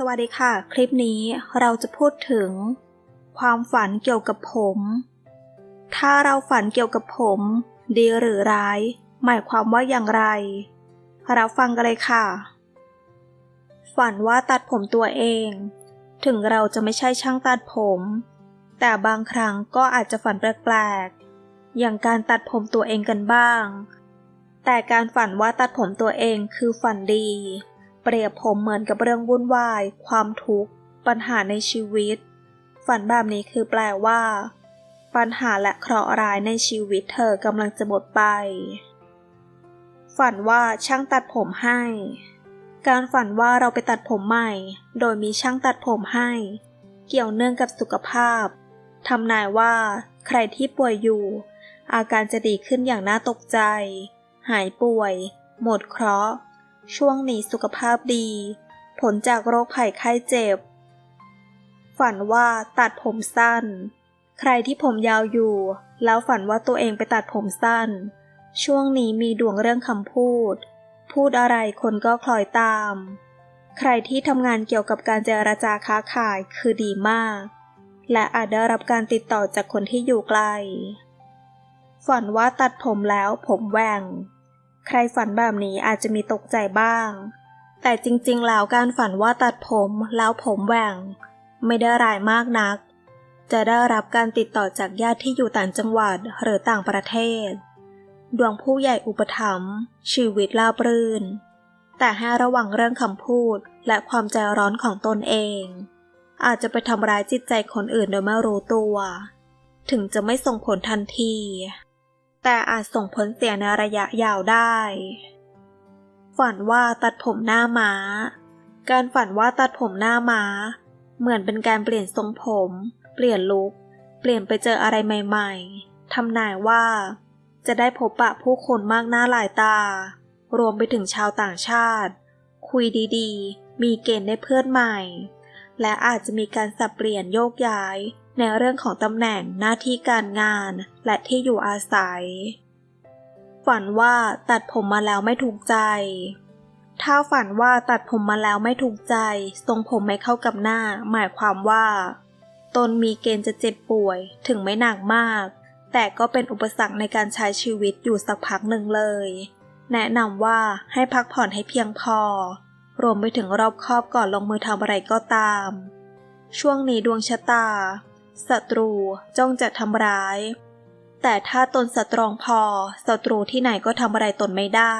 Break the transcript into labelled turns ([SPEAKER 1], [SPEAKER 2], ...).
[SPEAKER 1] สวัสดีค่ะ คลิปนี้เราจะพูดถึง ความฝันเกี่ยวกับผม ถ้าเราฝันเกี่ยวกับผม ดีหรือร้าย หมายความว่าอย่างไร เราฟังกันเลยค่ะ ฝันว่าตัดผมตัวเอง ถึงเราจะไม่ใช่ช่างตัดผม แต่บางครั้งก็อาจจะฝันแปลกๆ อย่างการตัดผมตัวเองกันบ้าง แต่การฝันว่าตัดผมตัวเองคือฝันดี เปรียบผมเหมือนกับเรื่องวุ่นวาย ความทุกข์ ปัญหาในชีวิต ฝันแบบนี้คือแปลว่า ปัญหาและเคราะห์ร้ายในชีวิตเธอกำลังจะหมดไป ฝันว่าช่างตัดผมให้ การฝันว่าเราไปตัดผมใหม่ โดยมีช่างตัดผมให้ เกี่ยวเนื่องกับสุขภาพทำนายว่า ใครที่ป่วยอยู่ อาการจะดีขึ้นอย่างน่าตกใจ หายป่วย หมดเคราะห์ ช่วงนี้สุขภาพดี ผลจากโรคภัยไข้เจ็บ ฝันว่าตัดผมสั้น ใครที่ผมยาวอยู่ แล้วฝันว่าตัวเองไปตัดผมสั้น ช่วงนี้มีดวงเรื่องคำพูด พูดอะไรคนก็คล้อยตาม ใครที่ทำงานเกี่ยวกับการเจรจาค้าขายคือดีมาก และอาจได้รับการติดต่อจากคนที่อยู่ไกล ฝันว่าตัดผมแล้วผมแหว่ง ใครฝันแบบนี้อาจจะมีตกใจบ้าง แต่จริงๆ แล้วการฝันว่าตัดผมแล้วผมแหว่ง ไม่ได้ร้ายมากนัก จะได้รับการติดต่อจากญาติที่อยู่ต่างจังหวัดหรือต่างประเทศ ดวงผู้ใหญ่อุปถัมภ์ชีวิตราบรื่น แต่ให้ระวังเรื่องคำพูดและความใจร้อนของตนเอง อาจจะไปทำร้ายจิตใจคนอื่นโดยไม่รู้ตัว ถึงจะไม่ส่งผลทันที แต่อาจส่งผลเสียในระยะยาวได้ ฝันว่าตัดผมหน้าม้า การฝันว่าตัดผมหน้าม้า เหมือนเป็นการเปลี่ยนทรงผม เปลี่ยนลุค เปลี่ยนไปเจออะไรใหม่ ๆ ทำนายว่า จะได้พบปะผู้คนมากหน้าหลายตา รวมไปถึงชาวต่างชาติ คุยดีๆ มีเกณฑ์ได้เพื่อนใหม่ และอาจจะมีการสับเปลี่ยนโยกย้าย ในเรื่องของตำแหน่งหน้าที่การงาน และที่อยู่อาศัย ฝันว่าตัดผมมาแล้วไม่ถูกใจ ถ้าฝันว่าตัดผมมาแล้วไม่ถูกใจ ทรงผมไม่เข้ากับหน้า หมายความว่า ตนมีเกณฑ์จะเจ็บป่วย ถึงไม่หนักมาก แต่ก็เป็นอุปสรรคในการใช้ชีวิตอยู่สักพักหนึ่งเลย แนะนำว่าให้พักผ่อนให้เพียงพอ รวมไปถึงรอบคอบก่อนลงมือทำอะไรก็ตาม ช่วงนี้ดวงชะตา ศัตรูจ้องจะทำร้าย แต่ถ้าตนสตรองพอศัตรูที่ไหนก็ทำอะไรตนไม่ได้